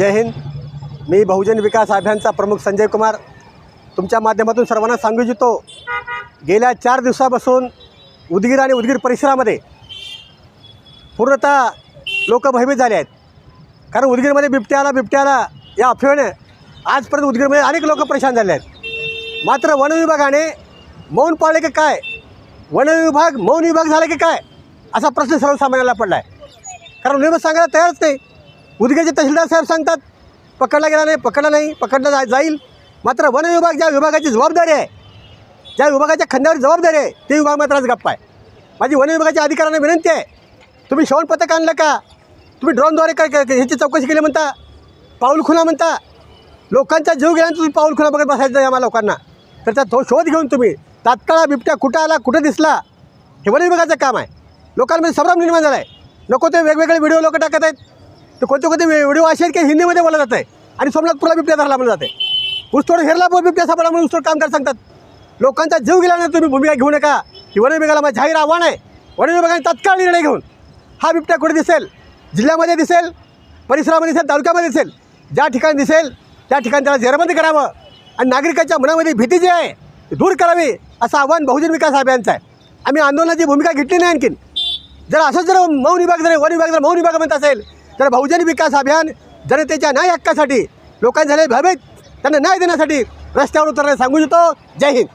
जय हिंद. मी बहुजन विकास अभियानचा प्रमुख संजय कुमार. तुमच्या माध्यमातून सर्वांना सांगू इच्छितो गेल्या चार दिवसापासून उदगीर आणि उदगीर परिसरामध्ये पूर्णतः लोक भयभीत झाले आहेत. कारण उदगीरमध्ये बिबट्याला बिबट्याला या अफवेने आजपर्यंत उदगीरमध्ये अनेक लोक परेशान झाले आहेत. मात्र वन विभागाने मौन पाळले की काय? वन विभाग मौन विभाग झाला की काय? असा प्रश्न सर्वसामान्याला पडला आहे कारण नियम सांगायला तयारच नाही. उदगीरचे तहसीलदार साहेब सांगतात पकडला गेला नाही पकडला नाही पकडला जा जाईल. मात्र वन विभाग ज्या विभागाची जबाबदारी आहे ज्या विभागाच्या खांद्यावर जबाबदारी आहे ते विभाग मात्र आज गप्पा आहे. माझी वन विभागाच्या अधिकाऱ्यांना विनंती आहे तुम्ही श्रवण पथक आणलं का? तुम्ही ड्रोनद्वारे काय काय ह्याची चौकशी केली म्हणता? पाऊल खुला म्हणता? लोकांचा जीव गेल्यानंतर तुम्ही पाऊल खुला बघत बसायचं आहे आम्हाला लोकांना. तर त्या तो शोध घेऊन तुम्ही तात्काळ बिबट्या कुठं आला कुठं दिसला हे वन विभागाचं काम आहे. लोकांमध्ये संभ्रम निर्माण झाला आहे नको ते वेगवेगळे व्हिडिओ लोक टाकत आहेत. तर कोणते कोणते व्हिडिओ असे आहेत की हिंदीमध्ये बोललं जातं आहे आणि सोमनाथपूरला बिबट्या धरला म्हणलं जाते ऊसतोड हेरला पण बिबट्या सापडा म्हणून ऊसतोड काम करायला सांगतात. लोकांचा जीव गेला नाही तुम्ही भूमिका घेऊ नका. ही वन विभागाला माझं जाहीर आव्हान आहे. वन विभागाने तत्काळ निर्णय घेऊन हा बिबट्या कुठे दिसेल? जिल्ह्यामध्ये दिसेल? परिसरामध्ये दिसेल? तालुक्यामध्ये दिसेल? ज्या ठिकाणी दिसेल त्या ठिकाणी त्याला जेरबंद करावं. आणि नागरिकांच्या मनामध्ये भीती जी आहे ती दूर करावी असं आव्हान बहुजन विकास अभियानचं आहे. आम्ही आंदोलनाची भूमिका घेतली नाही आणखीन. जर असंच जर मौन विभाग जर वन विभाग जर मौन विभाग म्हणत असेल तर बहुजन विकास अभियान जनतेच्या न्याय हक्कासाठी लोकांनी झाले भयभीत त्यांना न्याय देण्यासाठी रस्त्यावर उतरले सांगू इच्छितो. जय हिंद.